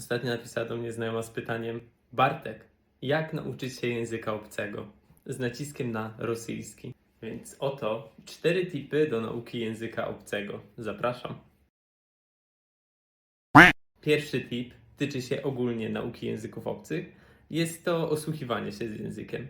Ostatnio napisała do mnie znajoma z pytaniem: Bartek, jak nauczyć się języka obcego? Z naciskiem na rosyjski. Więc oto cztery tipy do nauki języka obcego. Zapraszam. Pierwszy tip tyczy się ogólnie nauki języków obcych. Jest to osłuchiwanie się z językiem.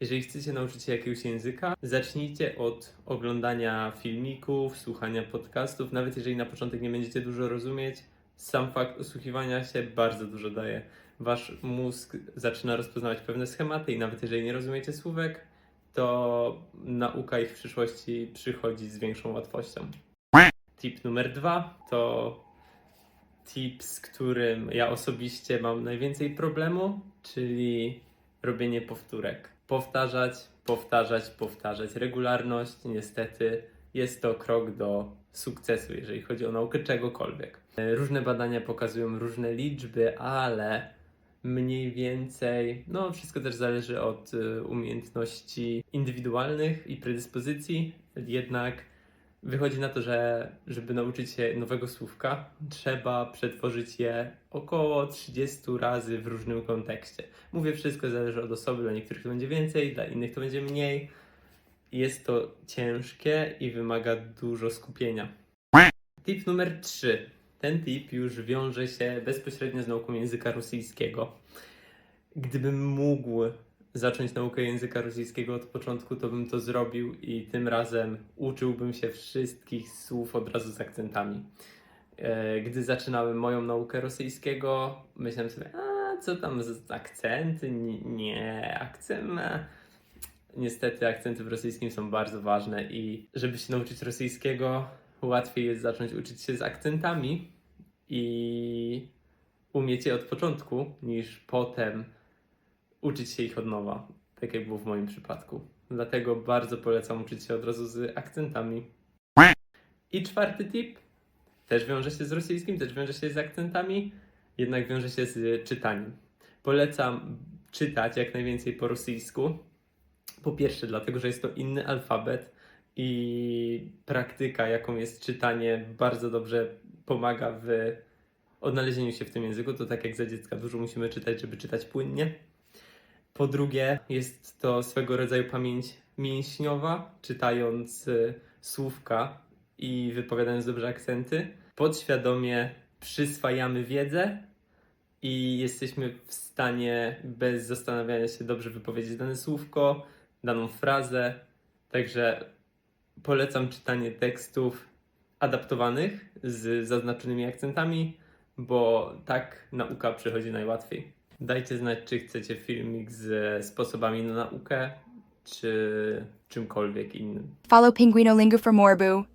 Jeżeli chcecie nauczyć się jakiegoś języka, zacznijcie od oglądania filmików, słuchania podcastów. Nawet jeżeli na początek nie będziecie dużo rozumieć, sam fakt osłuchiwania się bardzo dużo daje. Wasz mózg zaczyna rozpoznawać pewne schematy i nawet jeżeli nie rozumiecie słówek, to nauka ich w przyszłości przychodzi z większą łatwością. Tip numer dwa to tip, z którym ja osobiście mam najwięcej problemu, czyli robienie powtórek. Powtarzać, powtarzać, powtarzać. Regularność niestety jest to krok do sukcesu, jeżeli chodzi o naukę czegokolwiek. E, Różne badania pokazują różne liczby, ale mniej więcej, no wszystko też zależy od y, umiejętności indywidualnych i predyspozycji, jednak wychodzi na to, że żeby nauczyć się nowego słówka, trzeba przetworzyć je około 30 razy w różnym kontekście. Mówię, wszystko zależy od osoby, dla niektórych to będzie więcej, dla innych to będzie mniej. Jest to ciężkie i wymaga dużo skupienia. Tip numer 3. Ten tip już wiąże się bezpośrednio z nauką języka rosyjskiego. Gdybym mógł zacząć naukę języka rosyjskiego od początku, to bym to zrobił i tym razem uczyłbym się wszystkich słów od razu z akcentami. E, Gdy zaczynałem moją naukę rosyjskiego, myślałem sobie, a co tam z akcenty? Nie, akcent. Niestety akcenty w rosyjskim są bardzo ważne i żeby się nauczyć rosyjskiego, łatwiej jest zacząć uczyć się z akcentami i umieć je od początku, niż potem uczyć się ich od nowa, tak jak było w moim przypadku. Dlatego bardzo polecam uczyć się od razu z akcentami. I czwarty tip też wiąże się z rosyjskim, też wiąże się z akcentami, jednak wiąże się z czytaniem. Polecam czytać jak najwięcej po rosyjsku. Po pierwsze, dlatego, że jest to inny alfabet i praktyka, jaką jest czytanie, bardzo dobrze pomaga w odnalezieniu się w tym języku. To tak jak za dziecka dużo musimy czytać, żeby czytać płynnie. Po drugie, jest to swego rodzaju pamięć mięśniowa, czytając y, słówka i wypowiadając dobrze akcenty. Podświadomie przyswajamy wiedzę i jesteśmy w stanie bez zastanawiania się dobrze wypowiedzieć dane słówko, daną frazę. Także polecam czytanie tekstów adaptowanych z zaznaczonymi akcentami, bo tak nauka przychodzi najłatwiej. Dajcie znać, czy chcecie filmik ze sposobami na naukę, czy czymkolwiek innym. Follow Pinguino Lingo for more, boo.